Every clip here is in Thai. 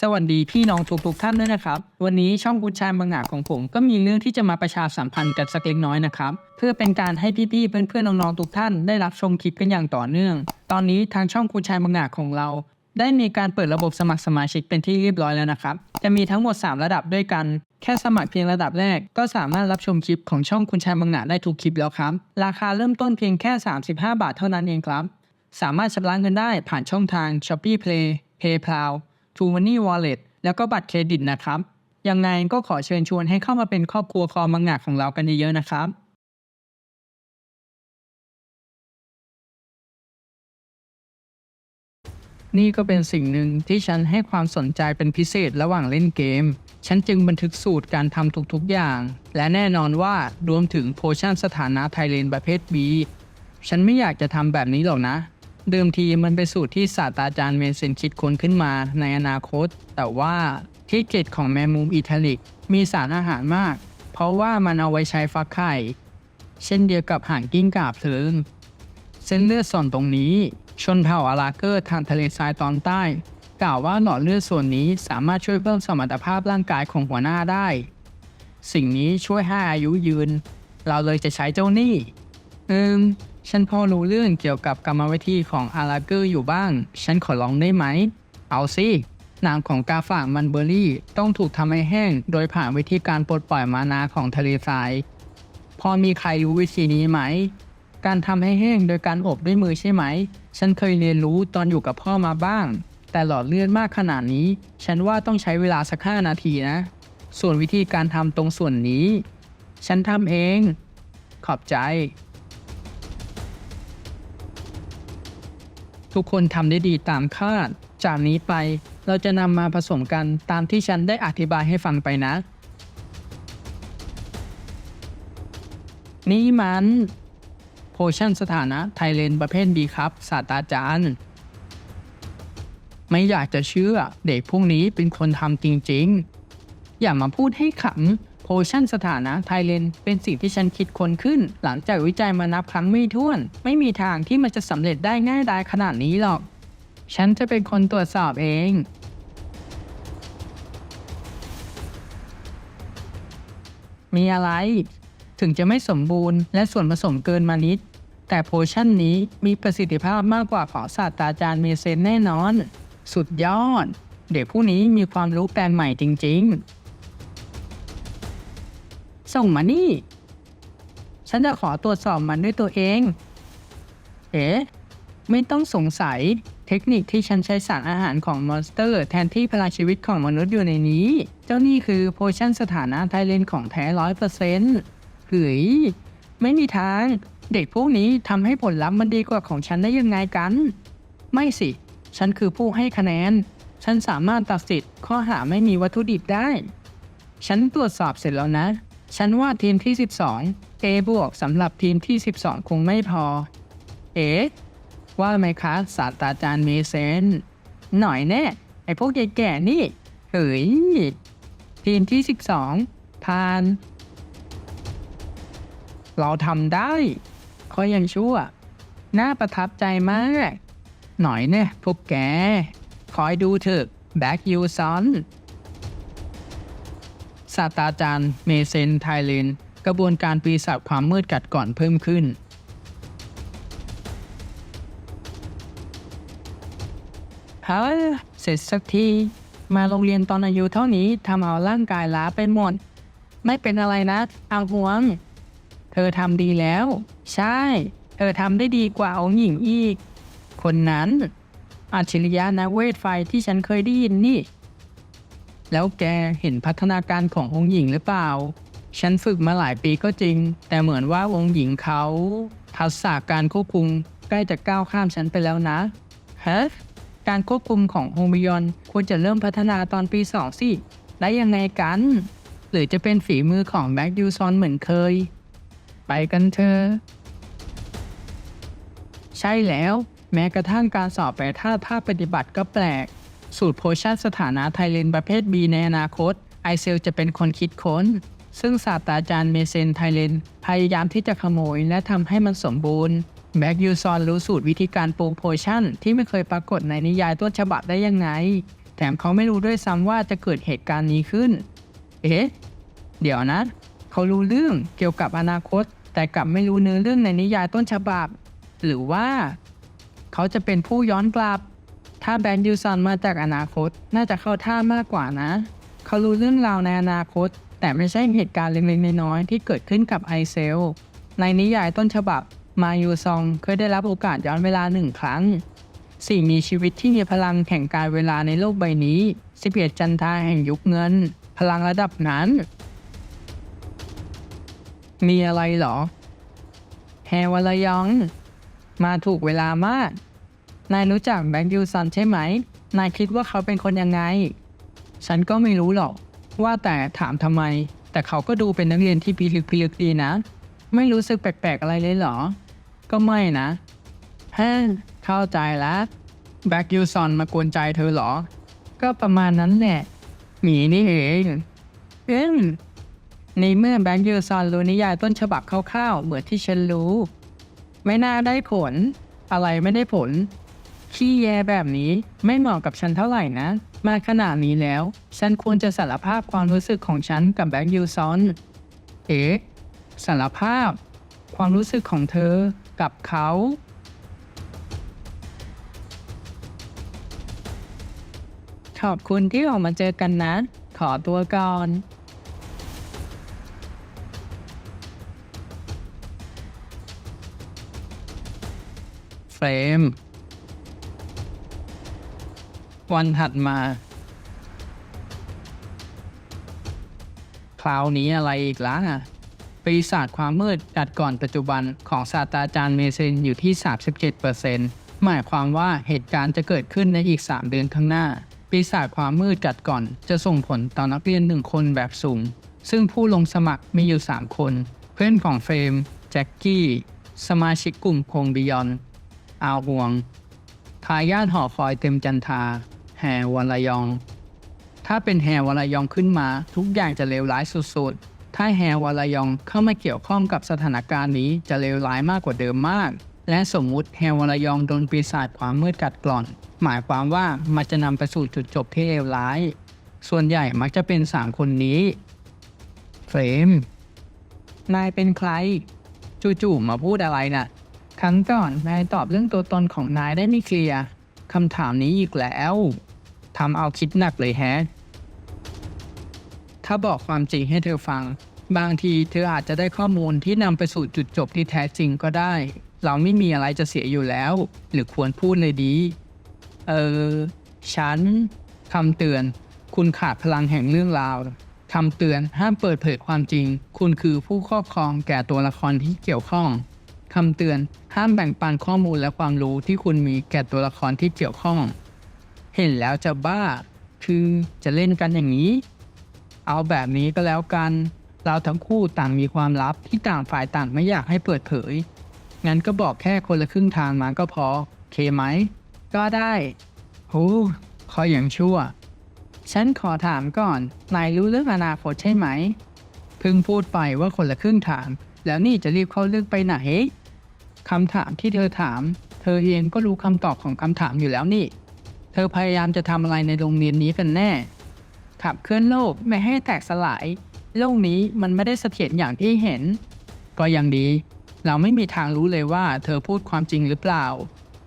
สวัสดีพี่น้องทุกทุกๆท่านด้วยนะครับ วันนี้ช่องกุญชายบางหนาของผมก็มีเรื่องที่จะมาประชาสัมพันธ์กันสักเล็กน้อยนะครับ เพื่อเป็นการให้พี่ๆเพื่อนๆน้องๆทุกท่านได้รับชมคลิปกันอย่างต่อเนื่อง ตอนนี้ทางช่องกุญชายบางหนาของเรา ได้มีการเปิดระบบสมัครสมาชิกเป็นที่เรียบร้อยแล้วนะครับ จะมีทั้งหมด 3 ระดับด้วยกัน แค่สมัครเพียงระดับแรก ก็สามารถรับชมคลิปของช่องคุณชายบางหนาได้ทุกคลิปแล้วครับ ราคาเริ่มต้นเพียงแค่ 35 บาทเท่านั้นเองครับ สามารถชำระเงินได้ผ่านช่องทาง Shopee Play PayPal t r u e Money Wallet แล้วก็บัตรเครดิตนะครับ ยังไงก็ขอเชิญชวนให้เข้ามาเป็นครอบครัวคอมังงะของเรากันเยอะๆนะครับนี่ก็เป็นสิ่งหนึ่งที่ฉันให้ความสนใจเป็นพิเศษระหว่างเล่นเกม ฉันจึงบันทึกสูตรการทำทุกๆอย่าง และแน่นอนว่ารวมถึงโพชั่นสถานะไทเลนประเภท B ฉันไม่อยากจะทำแบบนี้หรอกนะ เดิมทีมันเป็นสูตรที่ศาสตราจารย์เมเซนคิดค้นขึ้นมาในอนาคต แต่ว่าที่เกตของแมงมุมอิตาลิก มีสารอาหารมาก เพราะว่ามันเอาไว้ใช้ฟักไข่ เช่นเดียวกับหางกิ้งก่าเพลิงเส้นเลือดส่วนตรงนี้ ชนเผ่าอาราเกอร์ทางทะเลทรายตอนใต้ กล่าวว่าหลอดเลือดส่วนนี้สามารถช่วยเพิ่มสมรรถภาพร่างกายของหัวหน้าได้ สิ่งนี้ช่วยให้อายุยืน เราเลยจะใช้เจ้านี่อืม ฉันพอรู้เรื่องเกี่ยวกับกรรมวิธีของอาราเกอร์อยู่บ้าง ฉันขอลองได้ไหม เอาสิน้ำของกาฝากมันเบอร์รี่ ต้องถูกทำให้แห้ง โดยผ่านวิธีการปลดปล่อยมานาของทะเลทราย พอมีใครรู้วิธีนี้ไหม การทำให้แห้งโดยการอบด้วยมือใช่ไหม ฉันเคยเรียนรู้ตอนอยู่กับพ่อมาบ้าง แต่หลอดเลือดมากขนาดนี้ ฉันว่าต้องใช้เวลาสักห้านาทีนะ ส่วนวิธีการทำตรงส่วนนี้ ฉันทำเอง ขอบใจ ทุกคนทำได้ดีตามคาด จากนี้ไปเราจะนำมาผสมกันตามที่ฉันได้อธิบายให้ฟังไปนะ นี่มันโพชั่นสถานะไทเลนประเภทบีครับ ศาสตราจารย์ ไม่อยากจะเชื่อเด็กพวกนี้เป็นคนทำจริงๆ อย่ามาพูดให้ขำ โพชั่นสถานะไทเลนเป็นสิ่งที่ฉันคิดค้นขึ้น หลังจากวิจัยมานับครั้งไม่ถ้วน ไม่มีทางที่มันจะสำเร็จได้ง่ายดายขนาดนี้หรอก ฉันจะเป็นคนตรวจสอบเอง มีอะไร ถึงจะไม่สมบูรณ์และส่วนผสมเกินมานิด แต่โพชั่นนี้มีประสิทธิภาพมากกว่าของศาสตราจารย์เมเซนแน่นอน สุดยอด เด็กผู้นี้มีความรู้แปลงใหม่จริง ๆ ส่งมานี่ ฉันจะขอตรวจสอบมันด้วยตัวเอง เอ๊ะไม่ต้องสงสัยเทคนิคที่ฉันใช้สารอาหารของมอนสเตอร์ แทนที่พลังชีวิตของมนุษย์อยู่ในนี้ เจ้านี่คือโพชั่นสถานะไทเลนของแท้ร้อยเปอร์เซ็นต์เฮ้ยไม่มีทาง เด็กพวกนี้ทำให้ผลลัพธ์มันดีกว่าของฉันได้ยังไงกัน ไม่สิ ฉันคือผู้ให้คะแนน ฉันสามารถตัดสิทธิ์ข้อหาไม่มีวัตถุดิบได้ ฉันตรวจสอบเสร็จแล้วนะ ฉันว่าทีมที่ 12 A บวกสำหรับทีมที่ 12 คงไม่พอ เอ๊ะว่าไหมคะศาสตราจารย์เมเซน หน่อยแน่ ไอพวกแก่ๆนี่ เฮ้ย ทีมที่ 12 ผ่าน เราทำได้คอยยังชั่ว น่าประทับใจมาก หน่อยเนี่ยพวกแก คอยดูเถอะแบ็กยูซอน ศาสตราจารย์เมเซนไทเลนกระบวนการปีศาจความมืดกัดก่อนเพิ่มขึ้น เฮ้ยเสร็จสักที มาโรงเรียนตอนอายุเท่านี้ทำเอาร่างกายล้าไปหมด ไม่เป็นอะไรนะอาห่วง เธอทำดีแล้ว ใช่ เธอทำได้ดีกว่าองค์หญิงอีก คนนั้น อัจฉริยะนักเวทไฟที่ฉันเคยได้ยินนี่ แล้วแกเห็นพัฒนาการขององค์หญิงหรือเปล่า ฉันฝึกมาหลายปีก็จริง แต่เหมือนว่าองค์หญิงเขาทักษะการควบคุมใกล้จะก้าวข้ามฉันไปแล้วนะฮะการควบคุมของโฮมิยอนควรจะเริ่มพัฒนาตอนปีสองสิได้ยังไงกัน หรือจะเป็นฝีมือของแบ็กยูซอนเหมือนเคย ไปกันเถอะใช่แล้ว แม้กระทั่งการสอบแปรธาตุภาคปฏิบัติก็แปลก สูตรโพชั่นสถานะไทเลนประเภท B ในอนาคต ไอเซลจะเป็นคนคิดค้น ซึ่งศาสตราจารย์เมเซนไทเลนพยายามที่จะขโมยและทำให้มันสมบูรณ์แบ็กยูซอนรู้สูตรวิธีการปรุงโพชั่น ที่ไม่เคยปรากฏในนิยายต้นฉบับได้ยังไง แถมเขาไม่รู้ด้วยซ้ำว่าจะเกิดเหตุการณ์นี้ขึ้น เอ๊ะ เดี๋ยวนะ เขารู้เรื่องเกี่ยวกับอนาคต แต่กลับไม่รู้เนื้อเรื่องในนิยายต้นฉบับ หรือว่า เขาจะเป็นผู้ย้อนกลับ ถ้าแบนยูซอนมาจากอนาคต น่าจะเข้าท่ามากกว่านะ เขารู้เรื่องราวในอนาคต แต่ไม่ใช่เหตุการณ์เล็กๆน้อยๆที่เกิดขึ้นกับไอเซลในนิยายต้นฉบับมายูซองเคยได้รับโอกาสย้อนเวลาหนึ่งครั้งสิ่งมีชีวิตที่มีพลังแห่งการเวลาในโลกใบนี้สิบเอ็ดจันทาแห่งยุคเงิน พลังระดับนั้น มีอะไรเหรอ แฮวลยอง มาถูกเวลามาก นายรู้จักแบงค์ยูซันใช่ไหม นายคิดว่าเขาเป็นคนยังไง ฉันก็ไม่รู้หรอก ว่าแต่ถามทำไม แต่เขาก็ดูเป็นนักเรียนที่พิลึกพิลึกดีนะ ไม่รู้สึกแปลกๆอะไรเลยเหรอ ก็ไม่นะฮ้เข้าใจแล้ว แบ็กยูซอนมากวนใจเธอเหรอ ก็ประมาณนั้นแหละ หมีนี่เองเอ็มในเมื่อแบงค์ยูซอนรู้นิยายต้นฉบับคร่าวๆเหมือนที่ฉันรู้ ไม่น่าได้ผล อะไรไม่ได้ผล ขี้แยแบบนี้ไม่เหมาะกับฉันเท่าไหร่นะ มาขนาดนี้แล้ว ฉันควรจะสารภาพความรู้สึกของฉันกับแบงค์ยูซอนเอ๊ะสารภาพ ความรู้สึกของเธอกับเขา ขอบคุณที่ออกมาเจอกันนะ ขอตัวก่อนเฟรม วันถัดมา คราวนี้อะไรอีกล่ะปีศาจความมืดจัดก่อนปัจจุบันของศาสตราจารย์เมเซนอยู่ที่ 37%หมายความว่าเหตุการณ์จะเกิดขึ้นในอีก 3 เดือนข้างหน้า ปีศาจความมืดจัดก่อน จะส่งผลต่อนักเรียนหนึ่งคนแบบสูงซึ่งผู้ลงสมัครมีอยู่ 3 คน เพื่อนของเฟรม แจ็คกี้ สมาชิกกลุ่มคงบิยอน อาวหวงทายาทหอคอยเต็มจันทา แหวันลยอง ถ้าเป็นแฮวาลายองขึ้นมา ทุกอย่างจะเลวร้ายสุดๆ ถ้าแฮวาลายองเข้ามาเกี่ยวข้องกับสถานการณ์นี้จะเลวร้ายมากกว่าเดิมมาก และสมมุติแฮวาลายองโดนปีศาจความมืดกัดกร่อน หมายความว่ามันจะนำไปสู่จุดจบที่เลวร้าย ส่วนใหญ่มักจะเป็นสามคนนี้เฟรมนายเป็นใคร จู่ๆมาพูดอะไรน่ะครั้งก่อนนายตอบเรื่องตัวตนของนายได้ไม่เคลียร์ คำถามนี้อีกแล้วทำเอาคิดหนักเลยแฮะ ถ้าบอกความจริงให้เธอฟัง บางทีเธออาจจะได้ข้อมูลที่นำไปสู่จุดจบที่แท้จริงก็ได้ เราไม่มีอะไรจะเสียอยู่แล้ว หรือควรพูดเลยดี เออ ฉันคำเตือน คุณขาดพลังแห่งเรื่องราวคำเตือนห้ามเปิดเผยความจริง คุณคือผู้ครอบครองแก่ตัวละครที่เกี่ยวข้อง คำเตือน ห้ามแบ่งปันข้อมูลและความรู้ที่คุณมีแก่ตัวละครที่เกี่ยวข้อง เห็นแล้วจะบ้า คือจะเล่นกันอย่างนี้ เอาแบบนี้ก็แล้วกัน เราทั้งคู่ต่างมีความลับที่ต่างฝ่ายต่างไม่อยากให้เปิดเผย งั้นก็บอกแค่คนละครึ่งทางมาก็พอ เคไหม ก็ได้โอ้คอยอย่างชั่ว ฉันขอถามก่อน นายรู้เรื่องอนาคตใช่ไหม เพิ่งพูดไปว่าคนละครึ่งทางแล้วนี่จะรีบเข้าเรื่องไปไหน คำถามที่เธอถาม เธอเองก็รู้คำตอบของคำถามอยู่แล้วนี่ เธอพยายามจะทำอะไรในโรงเรียนนี้กันแน่ ขับเคลื่อนโลกไม่ให้แตกสลาย โลกนี้มันไม่ได้เสถียรอย่างที่เห็น ก็ยังดี เราไม่มีทางรู้เลยว่าเธอพูดความจริงหรือเปล่า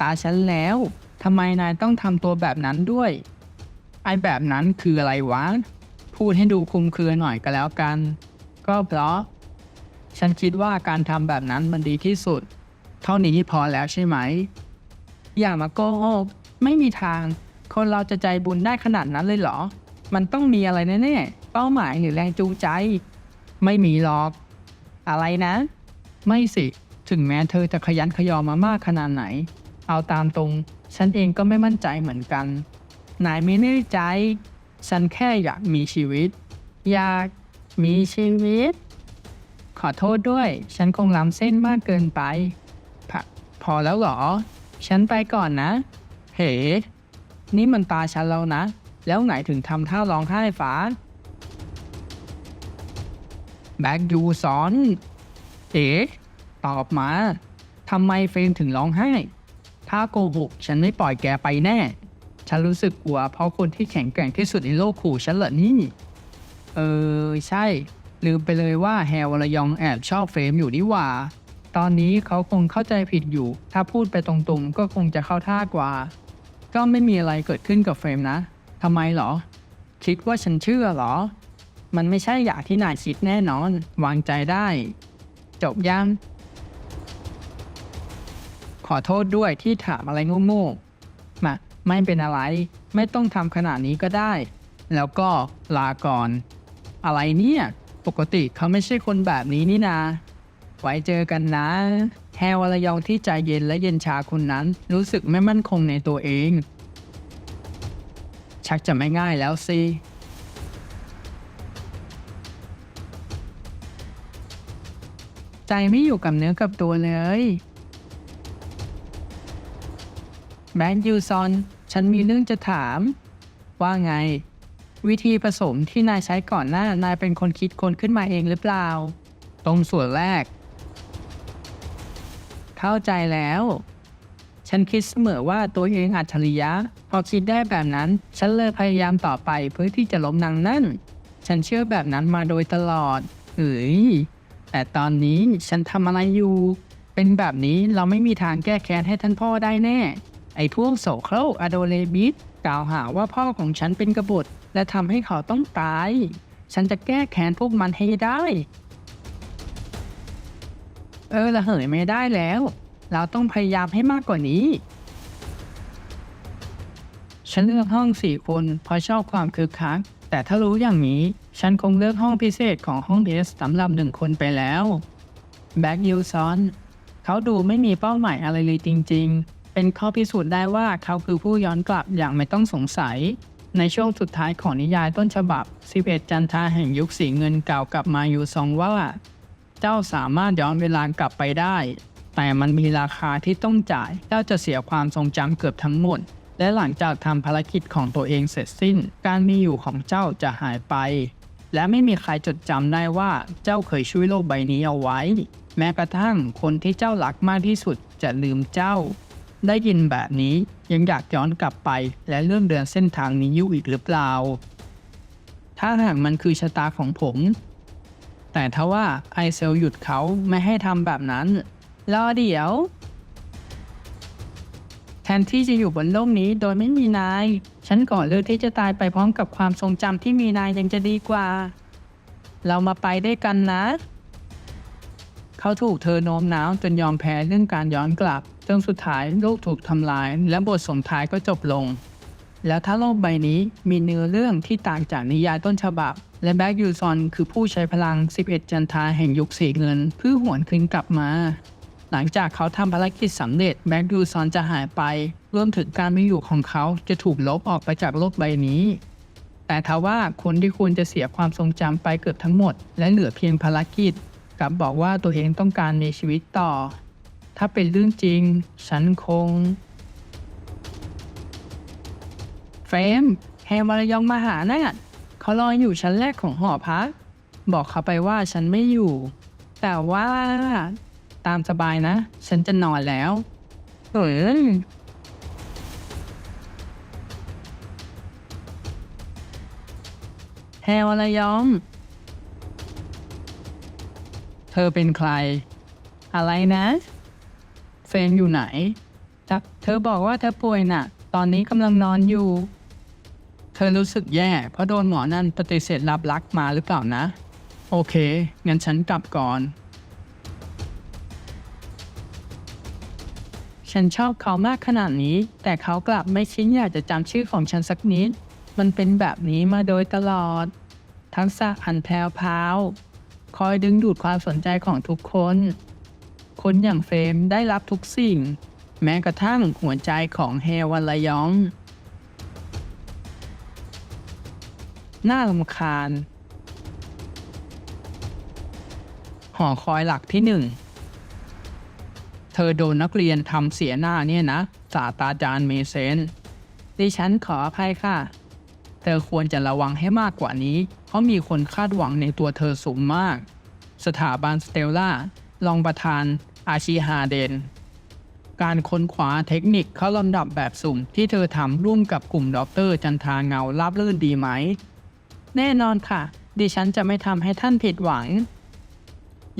ตาฉันแล้วทำไมนายต้องทำตัวแบบนั้นด้วย ไอแบบนั้นคืออะไรวะ พูดให้ดูคลุมเครือหน่อยก็แล้วกัน ก็เพราะ ฉันคิดว่าการทำแบบนั้นมันดีที่สุด เท่านี้พอแล้วใช่ไหม อย่ามาโกหกไม่มีทาง คนเราจะใจบุญได้ขนาดนั้นเลยเหรอ มันต้องมีอะไรแน่ๆ เป้าหมายหรือแรงจูงใจ ไม่มีหรอก อะไรนะ ไม่สิ ถึงแม้เธอจะขยันขยอมามากขนาดไหน เอาตามตรง ฉันเองก็ไม่มั่นใจเหมือนกัน นายไม่แน่ใจ ฉันแค่อยากมีชีวิต อยากมีชีวิต ขอโทษด้วย ฉันคงล้ำเส้นมากเกินไป พอแล้วเหรอ ฉันไปก่อนนะ เฮ้นี่มันตาฉันแล้วนะ แล้วไหนถึงทำท่าร้องไห้ฟ้า แบ็กยูสอน เอ๋ตอบมาทำไมเฟรมถึงร้องไห้ ถ้าโกหกฉันไม่ปล่อยแกไปแน่ ฉันรู้สึกกลัวเพราะคนที่แข็งแกร่งที่สุดในโลกขู่ฉันเหรอนี่ เออ ใช่ ลืมไปเลยว่าแฮวรยองแอบชอบเฟรมอยู่นี่หว่า ตอนนี้เขาคงเข้าใจผิดอยู่ ถ้าพูดไปตรงๆ ก็คงจะเข้าท่ากว่า ก็ไม่มีอะไรเกิดขึ้นกับเฟรมนะทำไมเหรอ คิดว่าฉันเชื่อเหรอ มันไม่ใช่อย่างที่นายคิดแน่นอน วางใจได้ จบยังขอโทษด้วยที่ถามอะไรโง่ๆมาไม่เป็นอะไร ไม่ต้องทำขนาดนี้ก็ได้ แล้วก็ลาก่อน อะไรเนี่ย ปกติเขาไม่ใช่คนแบบนี้นี่นา ไว้เจอกันนะแฮวระยองที่ใจเย็นและเย็นชาคนนั้น รู้สึกไม่มั่นคงในตัวเอง ชักจะไม่ง่ายแล้วสิใจไม่อยู่กับเนื้อกับตัวเลยแบนยูซอน ฉันมีเรื่องจะถาม ว่าไง วิธีผสมที่นายใช้ก่อนหน้านายเป็นคนคิดคนขึ้นมาเองหรือเปล่า ตรงส่วนแรก เข้าใจแล้ว ฉันคิดเสมอว่าตัวเองอัจฉริยะ พอคิดได้แบบนั้น ฉันเลยพยายามต่อไปเพื่อที่จะล้มนางนั่น ฉันเชื่อแบบนั้นมาโดยตลอดเอ้ยแต่ตอนนี้ฉันทำอะไรอยู่ เป็นแบบนี้เราไม่มีทางแก้แค้นให้ท่านพ่อได้แน่ ไอ้พวกโสโครกอโดเลบิสกล่าวหาว่าพ่อของฉันเป็นกบฏ และทำให้เขาต้องตาย ฉันจะแก้แค้นพวกมันให้ได้ เออละเหยไม่ได้แล้ว เราต้องพยายามให้มากกว่านี้ ฉันเลือกห้องสี่คนเพราะชอบความคึกคัก แต่ถ้ารู้อย่างนี้ ฉันคงเลือกห้องพิเศษของห้องเดสสำหรับหนึ่งคนไปแล้วแบ็กยูซอนเขาดูไม่มีเป้าหมายอะไรเลยจริง ๆ เป็นข้อพิสูจน์ได้ว่าเขาคือผู้ย้อนกลับอย่างไม่ต้องสงสัย ในช่วงสุดท้ายของนิยายต้นฉบับ11จันทาแห่งยุคสีเงินกล่าวกับมายูซองว่า เจ้าสามารถย้อนเวลากลับไปได้ แต่มันมีราคาที่ต้องจ่าย เจ้าจะเสียความทรงจำเกือบทั้งหมด และหลังจากทำภารกิจของตัวเองเสร็จสิ้น การมีอยู่ของเจ้าจะหายไป และไม่มีใครจดจำได้ว่าเจ้าเคยช่วยโลกใบนี้เอาไว้ แม้กระทั่งคนที่เจ้ารักมากที่สุดจะลืมเจ้า ได้ยินแบบนี้ยังอยากย้อนกลับไป และเรื่องเดินเส้นทางนี้อยู่อีกหรือเปล่า ถ้าหากมันคือชะตาของผม แต่ถ้าว่าไอเซลหยุดเขาไม่ให้ทำแบบนั้น รอเดี๋ยว แทนที่จะอยู่บนโลกนี้โดยไม่มีนาย ฉันก่อนเลือกที่จะตายไปพร้อมกับความทรงจำที่มีนายยังจะดีกว่า เรามาไปได้วยกันนะ เขาถูกเธอโน้มน้าวจนยอมแพ้เรื่องการย้อนกลับจนสุดท้ายโลกถูกทำลาย และบทส่งท้ายก็จบลง แล้วถ้าโลกใบนี้มีเนื้อเรื่องที่ต่างจากนิยายต้นฉบับ และแบ็กยูซอนคือผู้ใช้พลัง 11 จันทาแห่งยุคสีเงินเพื่อหวนคืนกลับมา หลังจากเขาทำภารกิจสำเร็จแบ็กยูซอนจะหายไปรวมถึงการไม่อยู่ของเขาจะถูกลบออกไปจากโลกใบนี้ แต่ทว่าคนที่ควรจะเสียความทรงจำไปเกือบทั้งหมด และเหลือเพียงภารกิจกลับบอกว่าตัวเองต้องการมีชีวิตต่อ ถ้าเป็นเรื่องจริง ฉันคง เฟรมแฮมารยองมาหานะ่ะเขารออยู่ชั้นแรกของหอพัก บอกเขาไปว่าฉันไม่อยู่ แต่ว่าตามสบายนะ ฉันจะนอนแล้วเฮ้ยแฮวารยองเธอเป็นใคร อะไรนะ เฟรมอยู่ไหนจ๊ะเธอบอกว่าเธอป่วยน่ะ ตอนนี้กำลังนอนอยู่ อรู้สึกแย่ เพราะโดนหมอนั่นปฏิเสธรับรักมาหรือเปล่านะ โอเค งั้นฉันกลับก่อน ฉันชอบเขามากขนาดนี้ แต่เขากลับไม่คิดอยากจะจำชื่อของฉันสักนิด มันเป็นแบบนี้มาโดยตลอด ทักษะอันแพรวพาวคอยดึงดูดความสนใจของทุกคน คนอย่างเฟรมได้รับทุกสิ่ง แม้กระทั่งหัวใจของเฮวันละยอง น่าลำคาญ หอคอยหลักที่หนึ่ง เธอโดนนักเรียนทำเสียหน้าเนี่ยนะ ศาสตราจารย์เมเซน ดิฉันขออภัยค่ะ เธอควรจะระวังให้มากกว่านี้ เพราะมีคนคาดหวังในตัวเธอสูงมาก สถาบันสเตลล่ารองประธานอาชิฮาเดน การค้นคว้าเทคนิคเข้าลำดับแบบสุ่มที่เธอทำร่วมกับกลุ่มด็อกเตอร์จันทาเงาราบรื่นดีไหม แน่นอนค่ะ ดิฉันจะไม่ทำให้ท่านผิดหวัง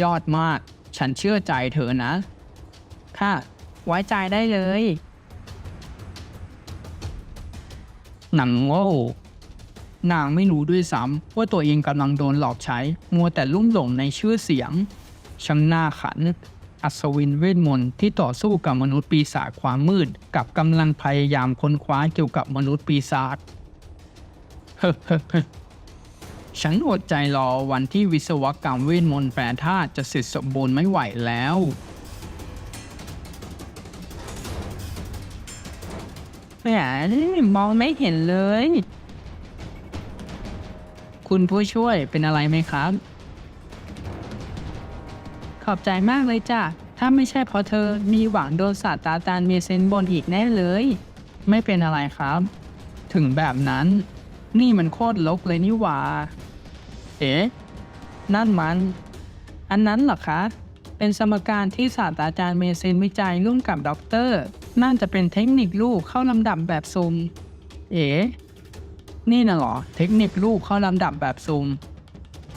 ยอดมาก ฉันเชื่อใจเธอนะ ค่ะ ไว้ใจได้เลยหนังโง่นางไม่รู้ด้วยซ้ำว่าตัวเองกำลังโดนหลอกใช้ มัวแต่ลุ่มหลงในชื่อเสียงช่างหน้าขัน อัศวินเวทมนต์ที่ต่อสู้กับมนุษย์ปีศาจความมืด กับกำลังพยายามค้นคว้าเกี่ยวกับมนุษย์ปีศาจเฮ้ ฉันอดใจรอวันที่วิศวกรรมเวทมนต์แปรธาตุจะเสร็จสมบูรณ์ไม่ไหวแล้ว แหมมองไม่เห็นเลย คุณผู้ช่วยเป็นอะไรไหมครับ ขอบใจมากเลยจ้ะ ถ้าไม่ใช่เพราะเธอมีหวังโดนศาสตราจารย์เมเซนบนอีกแน่เลย ไม่เป็นอะไรครับ ถึงแบบนั้น นี่มันโคตรลกเลยนี่หว่า เอนั่นมัน อันนั้นเหรอคะ เป็นสมการที่ศาสตราจารย์เมเซนวิจัยร่วมกับด็อกเตอร์น่าจะเป็นเทคนิคลูกเข้าลำดับแบบซุมเอ๋นี่น่ะเหรอ เทคนิคลูกเข้าลำดับแบบซุม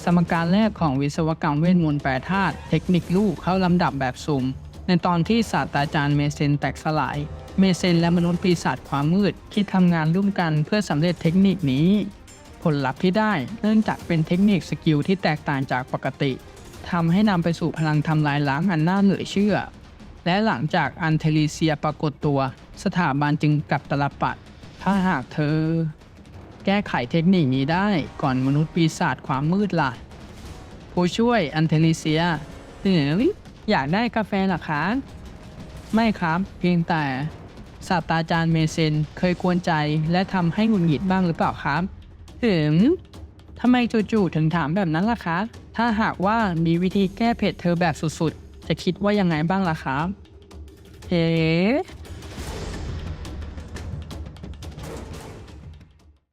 สมการแรกของวิศวกรรมเวทมนต์แปรธาตุเทคนิคลูกเข้าลำดับแบบซุมในตอนที่ศาสตราจารย์เมเซนแตกสลาย เมเซนและมนุษย์ปีศาจความมืด คิดทำงานร่วมกันเพื่อสำเร็จเทคนิคนี้ ผลลัพธ์ที่ได้เนื่องจากเป็นเทคนิคสกิลที่แตกต่างจากปกติทำให้นำไปสู่พลังทำลายล้างอันน่าเหลือเชื่อ และหลังจากอันเทลิเซียปรากฏตัว สถาบันจึงกลับตลปัด ถ้าหากเธอ แก้ไขเทคนิคนี้ได้ก่อนมนุษย์ปีศาจความมืดล่ะ ผู้ช่วยอันเทลิเซียเอ๋อยากได้กาแฟหรอคะไม่ครับ เพียงแต่ศาสตราจารย์เมเซนเคยกวนใจและทำให้หงุดหงิดบ้างหรือเปล่าครับ ถึงทำไมจู่ๆถึงถามแบบนั้นล่ะคะ ถ้าหากว่ามีวิธีแก้เผ็ดเธอแบบสุดๆ จะคิดว่ายังไงบ้างล่ะครับเฮ้